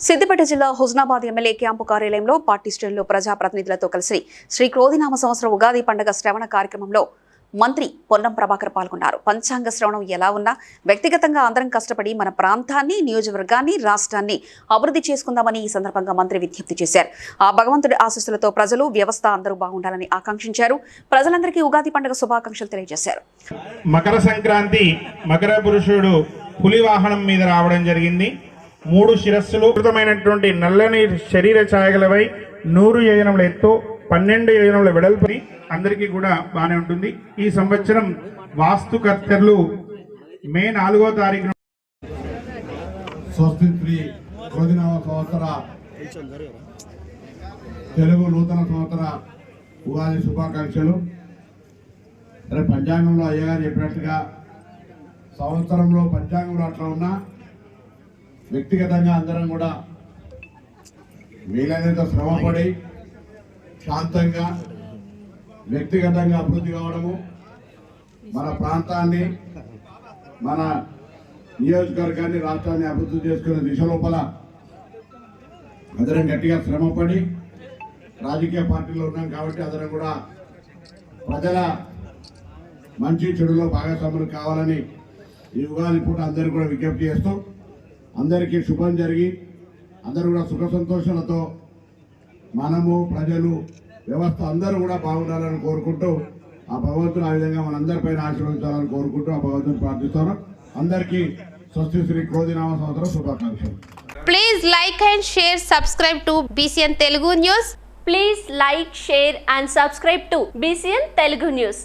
సిద్దిపేట జిల్లా Husnabad MLA camp కార్యాలయంలో party శ్రేణులు ప్రజాప్రతినిధులతో కలిసి శ్రీ క్రోధినామ సంవత్సరం ఉగాది పండుగ శ్రవణ కార్యక్రమంలో మంత్రి పొన్నం ప్రభాకర్ పాల్గొన్నారు. పంచాంగ శ్రవణం ఎలా ఉన్నా వ్యక్తిగతంగా అందరం కష్టపడి మన ప్రాంతాన్ని నియోజకవర్గాన్ని రాష్ట్రాన్ని అభివృద్ధి చేసుకుందామని ఈ సందర్భంగా మంత్రి విజ్ఞప్తి చేశారు. ఆ భగవంతుడి ఆశీస్సులతో ప్రజలు వ్యవస్థ అందరూ బాగుండాలని ఆకాంక్షించారు. ప్రజలందరికీ ఉగాది పండుగ శుభాకాంక్షలు తెలియజేశారు. మకర సంక్రాంతి మకర పురుషుడు పులి వాహనం మీద రావడం జరిగింది. మూడు శిరస్సులు కృతమైనటువంటి నల్లని శరీర ఛాయగలవై నూరు యోజనముల ఎత్తు పన్నెండు యోజనముల వెడల్పని అందరికీ కూడా బాగానే ఉంటుంది. ఈ సంవత్సరం వాస్తుకర్తలు మే నాలుగో తారీఖు స్వస్తి శ్రీ క్రోధినామ సంవత్సర తెలుగు నూతన సంవత్సర ఉగాది శుభాకాంక్షలు. రేపు పంచాంగంలో అయ్యగారు చెప్పినట్టుగా సంవత్సరంలో పంచాంగంలో అట్లా ఉన్నా వ్యక్తిగతంగా అందరం కూడా వీలైనంత శ్రమపడి శాంతంగా వ్యక్తిగతంగా అభివృద్ధి కావడము మన ప్రాంతాన్ని మన నియోజకవర్గాన్ని రాష్ట్రాన్ని అభివృద్ధి చేసుకునే దిశ లోపల అందరం గట్టిగా శ్రమపడి రాజకీయ పార్టీలో ఉన్నాం కాబట్టి అందరం కూడా ప్రజల మంచి చెడులో భాగస్వాములు కావాలని ఈ ఉగాది పూట అందరికీ కూడా విజ్ఞప్తి చేస్తూ అందరికీ శుభం జరిగి అందరూ కూడా సుఖ సంతోషాలతో మనము ప్రజలు వ్యవస్థ అందరూ కూడా బాగుండాలని కోరుకుంటూ ఆ భగవంతుడు ఆ విధంగా మనందరిపైన ఆశీర్వదించాలని కోరుకుంటూ ఆ భగవంతుని ప్రార్థిస్తాను అందరికీ స్వస్తి శ్రీ క్రోధినామ సంవత్సరం శుభాకాంక్షలు. Please like and share subscribe to BCN Telugu news please like share and subscribe to BCN Telugu news